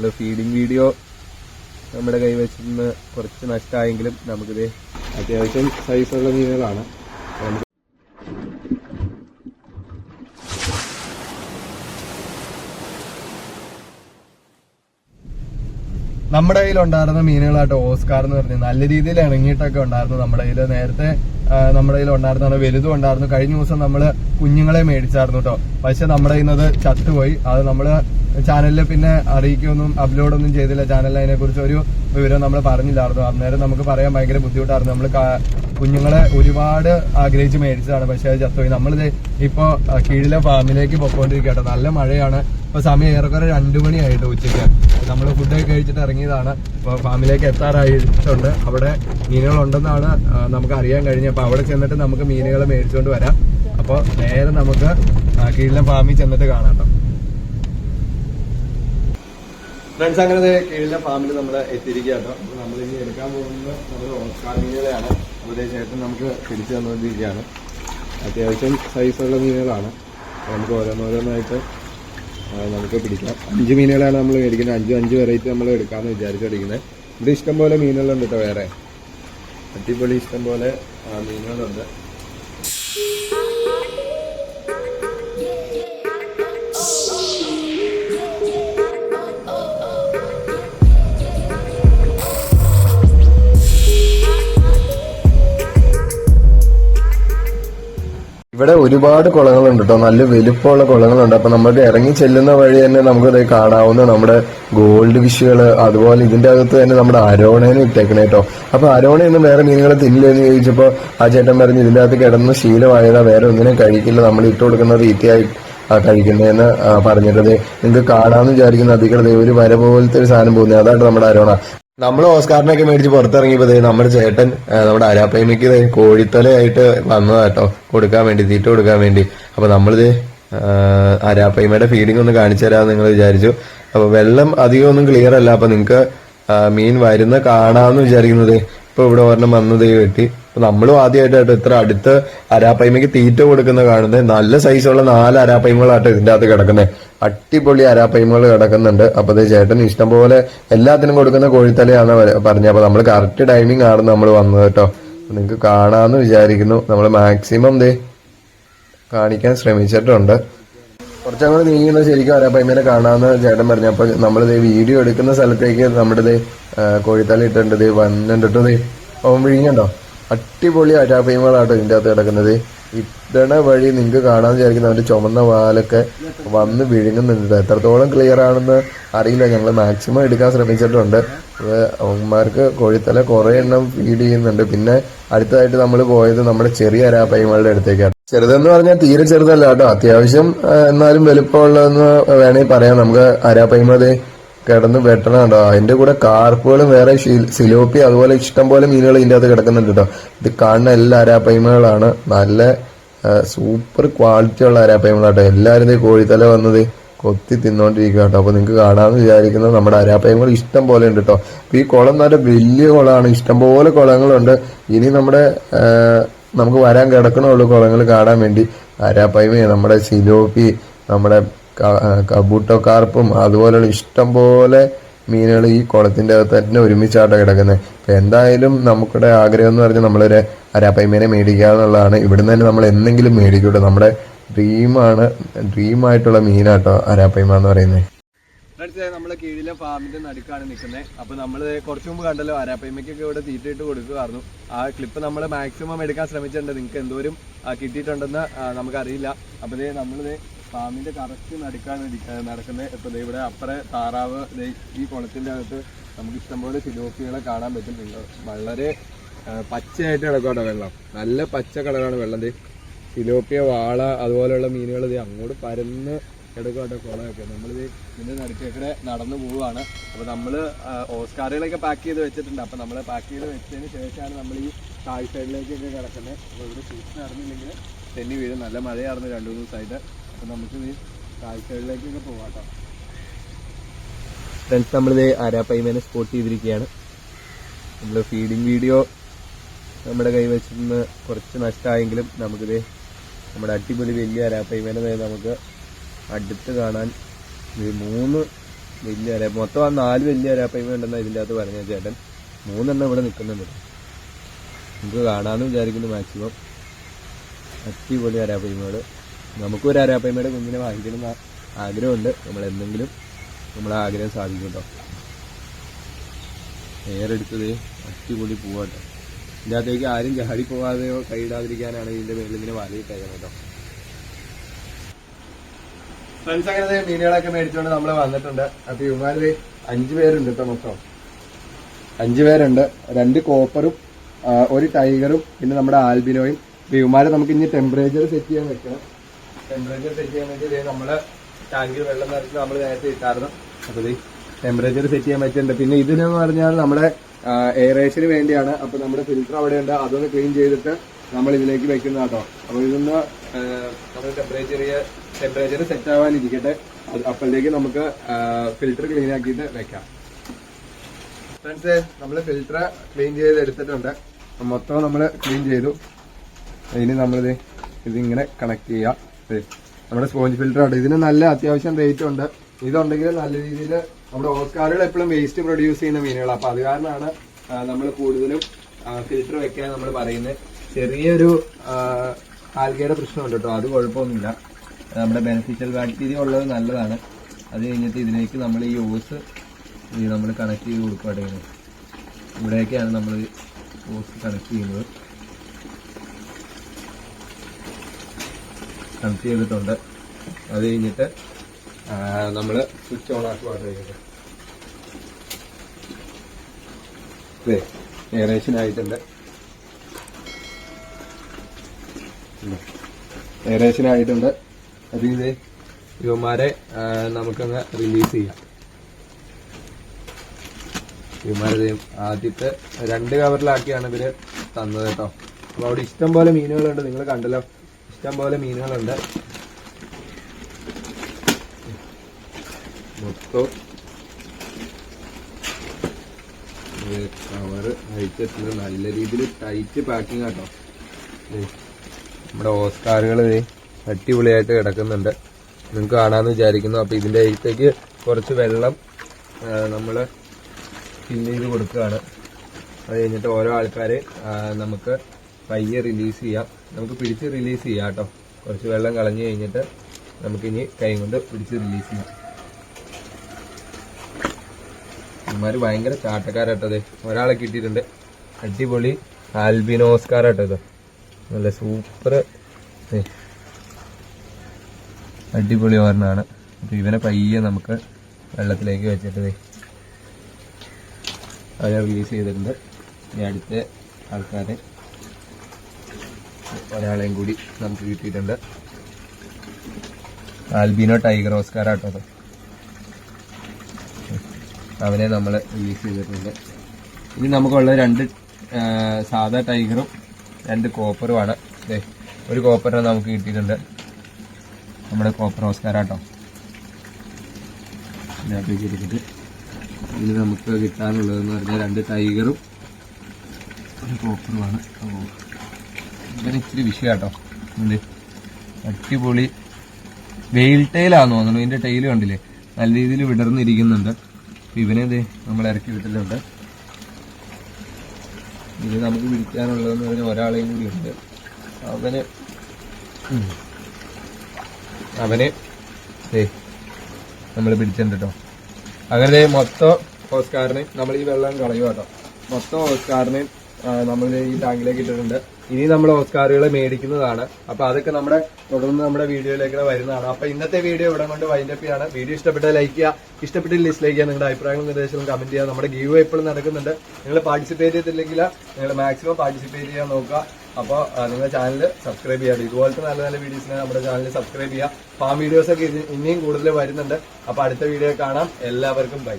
നമ്മൾ feeding video നമ്മുടെ കൈവശം കുറച്ച് നഷ്ടമായെങ്കിലും നമുക്കിത് അത്യാവശ്യം സൈസുള്ള മീനുകളാണ് നമുക്ക് നമ്മുടെ കയ്യിൽ ഉണ്ടായിരുന്ന മീനുകളായിട്ട് ഓസ്കാർ എന്ന് പറഞ്ഞ് നല്ല രീതിയിൽ ഇണങ്ങിയിട്ടൊക്കെ ഉണ്ടായിരുന്നു നമ്മുടെ കയ്യിൽ നേരത്തെ നമ്മുടെ കയ്യിൽ ഉണ്ടായിരുന്ന വലുതും ഉണ്ടായിരുന്നു. കഴിഞ്ഞ ദിവസം നമ്മൾ കുഞ്ഞുങ്ങളെ മേടിച്ചായിരുന്നു കേട്ടോ പക്ഷെ നമ്മുടെ കയ്യിൽ ചത്തുപോയി. അത് നമ്മൾ ചാനലിൽ പിന്നെ അറിയിക്കൊന്നും അപ്ലോഡ് ഒന്നും ചെയ്തില്ല ചാനലിൽ അതിനെ കുറിച്ച് ഒരു വിവരം നമ്മൾ പറഞ്ഞില്ലായിരുന്നു. അന്നേരം നമുക്ക് പറയാൻ ഭയങ്കര ബുദ്ധിമുട്ടായിരുന്നു. നമ്മൾ കുഞ്ഞുങ്ങളെ ഒരുപാട് ആഗ്രഹിച്ച് മേടിച്ചതാണ്. പക്ഷെ അത് ചത്തുപോയി. നമ്മളിത് ഇപ്പൊ കീഴിലെ ഫാമിലേക്ക് പൊക്കോണ്ടിരിക്കട്ടെ നല്ല മഴയാണ്. ഇപ്പൊ സമയം ഏറെക്കുറെ രണ്ടു മണിയായിട്ട് ഉച്ചയ്ക്ക്. നമ്മൾ ഫുഡൊക്കെ കഴിച്ചിട്ട് ഇറങ്ങിയതാണ്. ഇപ്പൊ ഫാമിലേക്ക് എത്താറായിട്ടുണ്ട്. അവിടെ മീനുകളുണ്ടെന്നാണ് ഉണ്ടെന്നാണ് നമുക്ക് അറിയാൻ കഴിഞ്ഞത്. അപ്പൊ അവിടെ ചെന്നിട്ട് നമുക്ക് മീനുകൾ മേടിച്ചുകൊണ്ട് വരാം. അപ്പൊ നേരെ നമുക്ക് കീഴിലെ ഫാമിൽ ചെന്നിട്ട് കാണാം. ഫ്രണ്ട്സ് അങ്ങനെ കീഴിലെ ഫാമിൽ നമ്മൾ എത്തിയിരിക്കുകയാണ്. നമ്മൾ ഇനി എടുക്കാൻ പോകുന്നത് നമ്മൾ ഓസ്കാർ മീനുകളെയാണ്. ചേട്ടൻ നമുക്ക് പിടിച്ചു തന്നുകൊണ്ടിരിക്കുകയാണ്. അത്യാവശ്യം സൈസുള്ള മീനുകളാണ്. നമുക്ക് ഓരോന്നോരോന്നായിട്ട് നമുക്ക് പിടിക്കാം. അഞ്ച് മീനുകളാണ് നമ്മൾ മേടിക്കുന്നത്. അഞ്ച് അഞ്ച് വെറൈറ്റി നമ്മൾ എടുക്കാമെന്ന് വിചാരിച്ചെടുക്കുന്നത് ഇത് ഇഷ്ടംപോലെ മീനുകളുണ്ട് കേട്ടോ വേറെ. അടിപൊളി ഇഷ്ടംപോലെ മീനുകളുണ്ട്. ഇവിടെ ഒരുപാട് കുളങ്ങളുണ്ട് കേട്ടോ നല്ല വലുപ്പമുള്ള കുളങ്ങളുണ്ട്. അപ്പൊ നമുക്ക് ഇറങ്ങി ചെല്ലുന്ന വഴി തന്നെ നമുക്കത് കാണാവുന്ന നമ്മുടെ ഗോൾഡ് ഫിഷുകൾ അതുപോലെ ഇതിന്റെ അകത്ത് തന്നെ നമ്മുടെ അരോണേനെ ഇട്ടേക്കണേ കേട്ടോ അപ്പൊ അരോണയൊന്നും വേറെ മീനുകളെ തിന്നില്ലെന്ന് ചോദിച്ചപ്പോ ആ ചേട്ടൻ പറഞ്ഞു ഇതിന്റെ അകത്ത് കിടന്ന് ശീലമായതാ വേറെ ഒന്നിനും കഴിക്കില്ല. നമ്മൾ ഇട്ട് കൊടുക്കുന്ന തീറ്റയായി കഴിക്കുന്നതെന്ന് പറഞ്ഞിട്ടത് നിങ്ങൾക്ക് കാണാമെന്ന് വിചാരിക്കുന്ന. അധികം ഒരു വര പോലത്തെ ഒരു സാധനം പോകുന്നത് അതാണ് നമ്മുടെ അരോണ. നമ്മൾ ഓസ്കാറിനൊക്കെ മേടിച്ച് പുറത്തിറങ്ങിയപ്പോ നമ്മുടെ ചേട്ടൻ നമ്മുടെ അരാപ്പയ്മയ്ക്ക് കോഴിത്തലയായിട്ട് വന്നതാ കേട്ടോ കൊടുക്കാൻ വേണ്ടി തീറ്റ കൊടുക്കാൻ വേണ്ടി. അപ്പൊ നമ്മളിത് അരാപ്പയ്മയുടെ ഫീഡിംഗ് ഒന്ന് കാണിച്ചു തരാമെന്ന് നിങ്ങൾ വിചാരിച്ചു. അപ്പൊ വെള്ളം അധികം ഒന്നും ക്ലിയർ അല്ല. അപ്പൊ നിങ്ങൾക്ക് മീൻ വരുന്ന കാണാമെന്ന് വിചാരിക്കുന്നത് ഇപ്പൊ ഇവിടെ ഒരെണ്ണം വന്നത് വെട്ടി. അപ്പൊ നമ്മളും ആദ്യമായിട്ടായിട്ട് ഇത്ര അടുത്ത് അരാപ്പൈമയ്ക്ക് തീറ്റ കൊടുക്കുന്ന കാണുന്നത്. നല്ല സൈസുള്ള നാല് അരാപ്പൈമകളായിട്ട് ഇതിന്റെ അകത്ത് കിടക്കുന്നത് അടിപൊളി അരാപ്പൈമകൾ കിടക്കുന്നുണ്ട്. അപ്പൊ ദേ ചേട്ടൻ ഇഷ്ടംപോലെ എല്ലാത്തിനും കൊടുക്കുന്ന കോഴിത്തലയാണ് പറഞ്ഞത് അപ്പൊ നമ്മൾ കറക്റ്റ് ടൈമിംഗ് ആണ് നമ്മൾ വന്നത് കേട്ടോ. നിങ്ങൾക്ക് കാണാമെന്ന് വിചാരിക്കുന്നു. നമ്മൾ മാക്സിമം ദേ കാണിക്കാൻ ശ്രമിച്ചിട്ടുണ്ട്. കുറച്ചങ്ങോട്ട് നീങ്ങുന്ന ശരിക്കും അരാപ്പൈമേനെ കാണാമെന്ന് ചേട്ടൻ പറഞ്ഞു. അപ്പൊ നമ്മളിത് വീഡിയോ എടുക്കുന്ന സ്ഥലത്തേക്ക് നമ്മുടെ കോഴിത്തല ഇട്ടുണ്ട് ദേ ഓം വിഴിഞ്ഞുണ്ടോ അടിപൊളി അരാപ്പയ്മകളാട്ടോ ഇതിന്റെ അകത്ത് കിടക്കുന്നത്. ഇത്തണ വഴി നിങ്ങൾക്ക് കാണാൻ വിചാരിക്കുന്ന. അവന്റെ ചുമന്ന വാലൊക്കെ വന്ന് വിഴുങ്ങുന്നുണ്ട്. എത്രത്തോളം ക്ലിയർ ആണെന്ന് അറിയില്ല. ഞങ്ങൾ മാക്സിമം എടുക്കാൻ ശ്രമിച്ചിട്ടുണ്ട്. അവന്മാർക്ക് കോഴിത്തല കുറെ എണ്ണം ഫീഡ് ചെയ്യുന്നുണ്ട്. പിന്നെ അടുത്തതായിട്ട് നമ്മൾ പോയത് നമ്മുടെ ചെറിയ അരാപ്പയ്യങ്ങളുടെ അടുത്തേക്കാണ്. ചെറുതെന്ന് പറഞ്ഞാൽ തീരെ ചെറുതല്ല കേട്ടോ. അത്യാവശ്യം എന്നാലും വലുപ്പമുള്ളതെന്ന് വേണമെങ്കിൽ പറയാം. നമുക്ക് അരാപ്പയ്മത് കിടന്ന് വെട്ടണം കേട്ടോ. അതിന്റെ കൂടെ കാർപ്പുകളും വേറെ സിലോപ്പി അതുപോലെ ഇഷ്ടം പോലെ മീനുകൾ ഇതിന്റെ അകത്ത് കിടക്കുന്നുണ്ട് കേട്ടോ. ഇത് കാണുന്ന എല്ലാ അരാപ്പയ്മകളാണ് നല്ല സൂപ്പർ ക്വാളിറ്റി ഉള്ള അരാപ്പയ്മകളാട്ടോ എല്ലാവരും കോഴിത്തല വന്നത് കൊത്തി തിന്നോണ്ടിരിക്കുക കേട്ടോ. അപ്പൊ നിങ്ങൾക്ക് കാണാമെന്ന് വിചാരിക്കുന്നത് നമ്മുടെ അരാപ്പൈമകൾ ഇഷ്ടം പോലെ ഉണ്ട് കേട്ടോ. അപ്പൊ ഈ കുളം നല്ല വലിയ കുളമാണ്. ഇഷ്ടംപോലെ കുളങ്ങളുണ്ട്. ഇനി നമ്മുടെ നമുക്ക് വരാൻ കിടക്കണുള്ളൂ കുളങ്ങൾ കാണാൻ വേണ്ടി. അരാപ്പയ്മ നമ്മുടെ സിലോപ്പി നമ്മുടെ കബൂട്ടോ കാർപ്പും അതുപോലെയുള്ള ഇഷ്ടം പോലെ മീനുകൾ ഈ കുളത്തിന്റെ അകത്ത് തന്നെ ഒരുമിച്ചാട്ടോ കിടക്കുന്നത് അപ്പൊ എന്തായാലും നമുക്കിടെ ആഗ്രഹം എന്ന് പറഞ്ഞാൽ നമ്മളൊരു അരാപ്പയ്മേനെ മേടിക്കുക എന്നുള്ളതാണ് ഇവിടുന്ന് തന്നെ നമ്മൾ എന്തെങ്കിലും മേടിക്കൂട്ടോ. നമ്മുടെ ഡ്രീമാണ് ഡ്രീം ആയിട്ടുള്ള മീനാട്ടോ അരാപ്പയ്മ എന്ന് പറയുന്നത് നമ്മളെ കീഴിലെ ഫാമിന്റെ നടുക്കാണ് നിൽക്കുന്നത് അപ്പൊ നമ്മൾ കുറച്ച് മുമ്പ് കണ്ടല്ലോ അരാപ്പയ്മയ്ക്കൊക്കെ ഇവിടെ തീറ്റിട്ട് കൊടുക്കുമായിരുന്നു ആ ക്ലിപ്പ് നമ്മൾ മാക്സിമം എടുക്കാൻ ശ്രമിച്ചിട്ടുണ്ട്. നിങ്ങൾക്ക് എന്തോരം കിട്ടിയിട്ടുണ്ടെന്ന് നമുക്കറിയില്ല. അപ്പൊ നമ്മൾ നമ്മളിത് ഫാമിന്റെ കറക്റ്റ് ഇരിക്ക- നടക്കുന്നത്. ഇപ്പൊ ദേ ഇവിടെ അപ്പറെ താറാവ് ഈ കുളത്തിന്റെ അകത്ത് നമുക്ക് ഇഷ്ടംപോലെ സിലോപ്പികളെ കാണാൻ പറ്റുന്നുണ്ട് വളരെ പച്ചയായിട്ട് കിടക്കാട്ടോ വെള്ളം. നല്ല പച്ച കളറാണ് വെള്ളം ഫിലോപ്പിയ വാള അതുപോലെയുള്ള മീനുകൾ അങ്ങോട്ട് പരന്ന് കിടക്കാട്ടോ കുളമൊക്കെ. നമ്മളിത് ഇതിന്റെ നടുക്കേക്കടെ നടന്നു പോവുകയാണ്. അപ്പൊ നമ്മൾ ആ, ഓസ്കാറുകളൊക്കെ പാക്ക് ചെയ്ത് വെച്ചിട്ടുണ്ട്. അപ്പൊ നമ്മൾ പാക്ക് ചെയ്ത് വെച്ചതിന് ശേഷമാണ് നമ്മൾ ഈ താഴ് സൈഡിലേക്കൊക്കെ കിടക്കുന്നത്. അപ്പൊ ഇവിടെ ഷൂട്ട് നടന്നില്ലെങ്കിൽ തെന്നി വീഴും. നല്ല മഴയായിരുന്നു രണ്ടു മൂന്ന് ദിവസമായിട്ട്. അപ്പൊ നമുക്ക് ഇത് താഴ് സൈഡിലേക്കൊക്കെ പോവാട്ടോ. ഫ്രണ്ട്സ് നമ്മളിത് ആരാപ്പൈമേനെ സ്പോട്ട് ചെയ്തിരിക്കുകയാണ്. നമ്മൾ ഫീഡിങ് വീഡിയോ നമ്മുടെ കൈവശത്ത് കുറച്ച് നഷ്ടമായെങ്കിലും നമുക്കിത് നമ്മുടെ അടിപൊളി വലിയ അരാപ്പൈമേനെ നമുക്ക് അടുത്ത് കാണാൻ ഇത് മൂന്ന് വലിയ അരാ മൊത്തം ആ നാല് വലിയ അരാപ്പയ്മ ഉണ്ടെന്നാണ് ഇതിന്റെ അകത്ത് പറഞ്ഞ ചേട്ടൻ. മൂന്നെണ്ണം ഇവിടെ നിൽക്കുന്നുണ്ട്. നമുക്ക് കാണാമെന്ന് വിചാരിക്കുന്നു മാക്സിമം അടിപൊളി അരാപ്പയ്മകൾ നമുക്കൊരു അരാപ്പയ്മയുടെ കുഞ്ഞിനെ വാങ്ങിക്കണം എന്ന് ആഗ്രഹമുണ്ട്. നമ്മൾ എന്തെങ്കിലും നമ്മളെ ആഗ്രഹം സാധിക്കും കേട്ടോ നേരെടുത്തത് അടിപൊളി പോവാട്ടോ. ഇതിന്റെ അകത്തേക്ക് ആരും ചാടി പോവാതെയോ കൈയിടാതിരിക്കാനാണ് ഇതിന്റെ മേളിൽ ഇങ്ങനെ വലയിട്ടേക്കുന്നത് കേട്ടോ ഫ്രണ്ട്സ് അങ്ങനെ മീനുകളൊക്കെ മേടിച്ചുകൊണ്ട് നമ്മൾ വന്നിട്ടുണ്ട്. അപ്പൊ ഇവന്മാര് അഞ്ചു പേരുണ്ട് കേട്ടോ മൊത്തം. അഞ്ചു പേരുണ്ട്. രണ്ട് കോപ്പറും ഒരു ടൈഗറും പിന്നെ നമ്മുടെ ആൽബിനോയും. ഇവന്മാരെ നമുക്ക് ഇനി ടെമ്പറേച്ചർ സെറ്റ് ചെയ്യാൻ വെക്കണം. ടെമ്പറേച്ചർ സെറ്റ് ചെയ്യാൻ വേണ്ടി നമ്മൾ ടാങ്കിൽ വെള്ളം നിറച്ച് നമ്മൾ നേരത്തെ ഇട്ടായിരുന്നു. അപ്പൊ ടെമ്പറേച്ചർ സെറ്റ് ചെയ്യാൻ പറ്റുന്നുണ്ട് പിന്നെ ഇതിനെന്ന് പറഞ്ഞാൽ നമ്മുടെ എയറേഷന് വേണ്ടിയാണ്. അപ്പൊ നമ്മുടെ ഫിൽറ്റർ അവിടെ ഉണ്ട് അതൊന്ന് ക്ലീൻ ചെയ്തിട്ട് നമ്മൾ ഇതിലേക്ക് വെക്കുന്ന കേട്ടോ. അപ്പൊ ഇതൊന്ന് നമ്മുടെ ടെമ്പറേച്ചർ ടെമ്പറേച്ചർ സെറ്റ് ആവാനിരിക്കട്ടെ. അപ്പോഴത്തേക്ക് നമുക്ക് ഫിൽറ്റർ ക്ലീൻ ആക്കിയിട്ട് വെക്കാം. ഫ്രണ്ട്സ് നമ്മൾ ഫിൽറ്റർ ക്ലീൻ ചെയ്ത് എടുത്തിട്ടുണ്ട്. മൊത്തം നമ്മൾ ക്ലീൻ ചെയ്തു. ഇനി നമ്മളിത് ഇതിങ്ങനെ കണക്ട് ചെയ്യാം. നമ്മുടെ സ്പോഞ്ച് ഫിൽറ്റർ ആണ്. ഇതിന് നല്ല അത്യാവശ്യം റേറ്റ് ഉണ്ട്. ഇതുണ്ടെങ്കിൽ നല്ല രീതിയിൽ നമ്മുടെ ഓസ്കാറുകൾ എപ്പോഴും വേസ്റ്റ് പ്രൊഡ്യൂസ് ചെയ്യുന്ന മീനുകൾ അപ്പൊ അത് കാരണമാണ് നമ്മൾ കൂടുതലും ഫിൽറ്റർ വെക്കാൻ നമ്മൾ പറയുന്നത്. ചെറിയൊരു ആൽഗയുടെ പ്രശ്നമുണ്ട് കേട്ടോ. അത് കുഴപ്പമൊന്നുമില്ല. നമ്മുടെ ബെനിഫിഷ്യൽ ബാക്ടീരിയ ഉള്ളത് നല്ലതാണ്. അത് കഴിഞ്ഞിട്ട് ഇതിലേക്ക് നമ്മൾ ഈ ഓസ് നമ്മൾ കണക്ട് ചെയ്ത് കൊടുക്കുകയാണ് ഇവിടെയൊക്കെയാണ് നമ്മൾ ഓസ് കണക്ട് ചെയ്യുന്നത്. കണക്ട് ചെയ്തിട്ടുണ്ട്. അത് കഴിഞ്ഞിട്ട് നമ്മൾ സ്വിച്ച് ഓൺ ആക്കുവാണ് ചെയ്യുന്നത് ഇതേ ഏകദേശം ആയിട്ടുണ്ട് ഏറേഷൻ ആയിട്ടുണ്ട് അത് ഇത് ഇവന്മാരെ നമുക്കങ്ങ് റിലീസ് ചെയ്യാം. യുവമാരെ ആദ്യത്തെ രണ്ട് കവറിലാക്കിയാണ് ഇവർ തന്നത് കേട്ടോ. അപ്പൊ അവിടെ ഇഷ്ടം പോലെ മീനുകളുണ്ട്. നിങ്ങൾ കണ്ടല്ലോ. ഇഷ്ടം പോലെ മീനുകളുണ്ട്. മൊത്തം കവറ് അഴിച്ചെത്തുന്നത് നല്ല രീതിയിൽ ടൈറ്റ് പാക്കിംഗ് ആട്ടോ. നമ്മുടെ ഓസ്കാറുകൾ അടിപൊളിയായിട്ട് കിടക്കുന്നുണ്ട്. നിങ്ങൾക്ക് കാണാമെന്ന് വിചാരിക്കുന്നു. അപ്പൊ ഇതിന്റെ അകത്തേക്ക് കുറച്ച് വെള്ളം നമ്മൾ ഫില്ല് ചെയ്ത് കൊടുക്കുകയാണ്. അത് കഴിഞ്ഞിട്ട് ഓരോ ആൾക്കാർ നമുക്ക് പയ്യെ റിലീസ് ചെയ്യാം. നമുക്ക് പിടിച്ച് റിലീസ് ചെയ്യാം കേട്ടോ കുറച്ച് വെള്ളം കളഞ്ഞു കഴിഞ്ഞിട്ട് നമുക്കിനി കൈ കൊണ്ട് പിടിച്ച് റിലീസ് ചെയ്യാം. ഇമാര് ഭയങ്കര ചാട്ടക്കാരട്ടത് ഒരാളെ കിട്ടിയിട്ടുണ്ട്. അടിപൊളി ആൽബിനോസ്കാരട്ടത് നല്ല സൂപ്പർ അടിപൊളി ഓർണാണ് അപ്പൊ ഇവനെ പയ്യെ നമുക്ക് വെള്ളത്തിലേക്ക് വെച്ചിട്ട് ദേ. അവരെ റിലീസ് ചെയ്തിട്ടുണ്ട്. ഇനി അടുത്ത ആൾക്കാരെ ഒരാളെയും കൂടി നമുക്ക് കിട്ടിയിട്ടുണ്ട്. ആൽബിനോ ടൈഗർ ഓസ്കാർ ആട്ടോ. അവനെ നമ്മൾ റിലീസ് ചെയ്തിട്ടുണ്ട്. ഇനി നമുക്കുള്ള രണ്ട് സാധാ ടൈഗറും രണ്ട് കോപ്പറും ആണ് ദേ, ഒരു കോപ്പറിനെ നമുക്ക് കിട്ടിയിട്ടുണ്ട്. നമ്മുടെ കോപ്പർ ഓസ്കാർ ആട്ടോ ഇതിനകത്തേക്ക് ഇനി നമുക്ക് കിട്ടാനുള്ളതെന്ന് പറഞ്ഞാൽ രണ്ട് ടൈഗറും ഒരു കോപ്പറുമാണ്. ഓ ഇവന് ഇച്ചിരി വിഷയാട്ടോ. എന്ത്? അടിപൊളി. വെയിൽ ടൈലാന്ന് തോന്നുന്നു. ഇതിന്റെ ടൈൽ കണ്ടില്ലേ? നല്ല രീതിയിൽ വിടർന്നിരിക്കുന്നുണ്ട്. ഇവനേത് നമ്മൾ ഇറക്കി വിട്ടിട്ടുണ്ട്. ഇത് നമുക്ക് പിടിക്കാനുള്ളതെന്ന് പറഞ്ഞാൽ ഒരാളെയും കൂടി ഉണ്ട്. അവന്. അവന് നമ്മൾ പിടിച്ചിട്ടുണ്ട് അങ്ങനെ മൊത്തം ഓസ്കാറിനെയും നമ്മൾ ഈ വെള്ളം കളയുക കേട്ടോ മൊത്തം ഓസ്കാറിനെയും നമ്മൾ ഈ ടാങ്കിലേക്ക് ഇട്ടിട്ടുണ്ട്. ഇനി നമ്മൾ ഓസ്കാറുകളെ മേടിക്കുന്നതാണ്. അപ്പൊ അതൊക്കെ നമ്മുടെ തുടർന്ന് നമ്മുടെ വീഡിയോയിലേക്ക് വരുന്നതാണ്. അപ്പൊ ഇന്നത്തെ വീഡിയോ ഇവിടെ കൊണ്ട് വൈൻഡപ്പ് ചെയ്യാണ്. വീഡിയോ ഇഷ്ടപ്പെട്ട ലൈക്ക് ചെയ്യുക. ഇഷ്ടപ്പെട്ടില്ല ഡിസ്ലൈക്ക് ചെയ്യുക. നിങ്ങളുടെ അഭിപ്രായങ്ങളും നിർദ്ദേശങ്ങളും കമന്റ് ചെയ്യുക. നമ്മുടെ ഗീവ് എപ്പോഴും നടക്കുന്നുണ്ട്. നിങ്ങൾ പാർട്ടിസിപ്പേറ്റ് ചെയ്തിട്ടില്ലെങ്കിൽ നിങ്ങൾ മാക്സിമം പാർട്ടിസിപ്പേറ്റ് ചെയ്യാൻ നോക്കുക. അപ്പോൾ നിങ്ങളുടെ ചാനൽ സബ്സ്ക്രൈബ് ചെയ്യാം ഇതുപോലത്തെ നല്ല നല്ല വീഡിയോസിനെ നമ്മുടെ ചാനൽ സബ്സ്ക്രൈബ് ചെയ്യുക. ഫാം വീഡിയോസ് ഒക്കെ ഇനിയും കൂടുതൽ വരുന്നുണ്ട്. അപ്പൊ അടുത്ത വീഡിയോ കാണാം. എല്ലാവർക്കും ബൈ